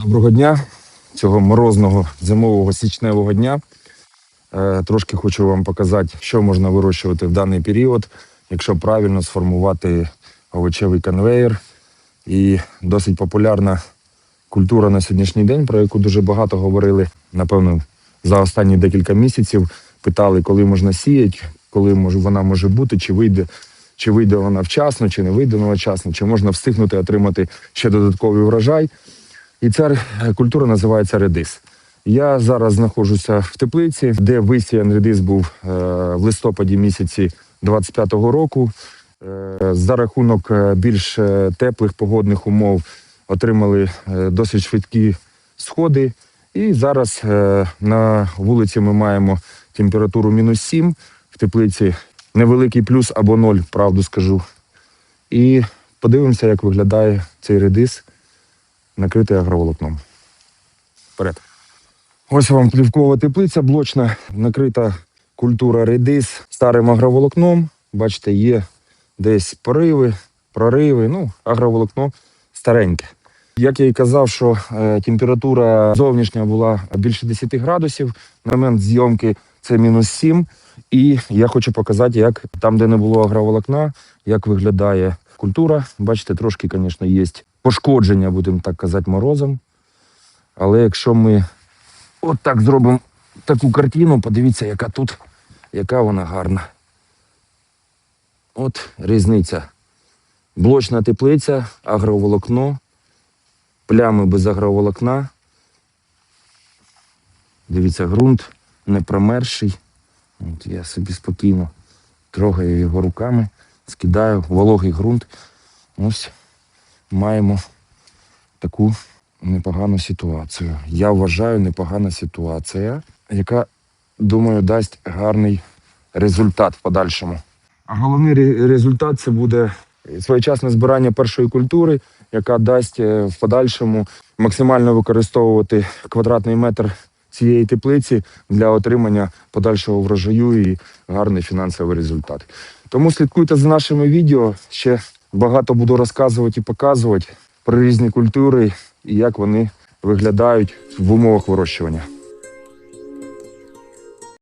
Доброго дня, цього морозного зимового січневого дня. Е, Трошки хочу вам показати, що можна вирощувати в даний період, якщо правильно сформувати овочевий конвейер. І досить популярна культура на сьогоднішній день, про яку дуже багато говорили, напевно, за останні декілька місяців. Питали, коли можна сіяти, коли вона може бути, чи вийде, чи вийде вона вчасно, чи не вийде вона вчасно, чи можна встигнути отримати ще додатковий врожай. І ця культура називається редис. Я зараз знаходжуся в теплиці, де висіян редис був е, в листопаді місяці 25-го року. Е, За рахунок е, більш теплих погодних умов отримали досить швидкі сходи. І зараз на вулиці ми маємо температуру мінус 7, в теплиці невеликий плюс або ноль, правду скажу. І подивимося, як виглядає цей редис накритий агроволокном. Вперед. Ось вам плівкова теплиця блочна, накрита культура редис старим агроволокном. Бачите, є десь пориви, прориви. Ну, агроволокно стареньке. Як я і казав, що е, температура зовнішня була більше 10 градусів. На момент зйомки це мінус 7. І я хочу показати, як там, де не було агроволокна, як виглядає культура. Бачите, трошки, звісно, є пошкодження, будемо так казати, морозом. Але якщо ми от так зробимо таку картину, подивіться, яка тут, яка вона гарна. От різниця. Блочна теплиця, агроволокно, плями без агроволокна. Дивіться, ґрунт не промерзший. От я собі спокійно трогаю його руками, скидаю вологий ґрунт. Ось маємо таку непогану ситуацію. Я вважаю, непогана ситуація, яка, думаю, дасть гарний результат в подальшому. А головний результат це буде своєчасне збирання першої культури, яка дасть е, в подальшому максимально використовувати квадратний метр цієї теплиці для отримання подальшого врожаю і гарний фінансовий результат. Тому слідкуйте за нашими відео. Ще багато буду розказувати і показувати про різні культури і як вони виглядають в умовах вирощування.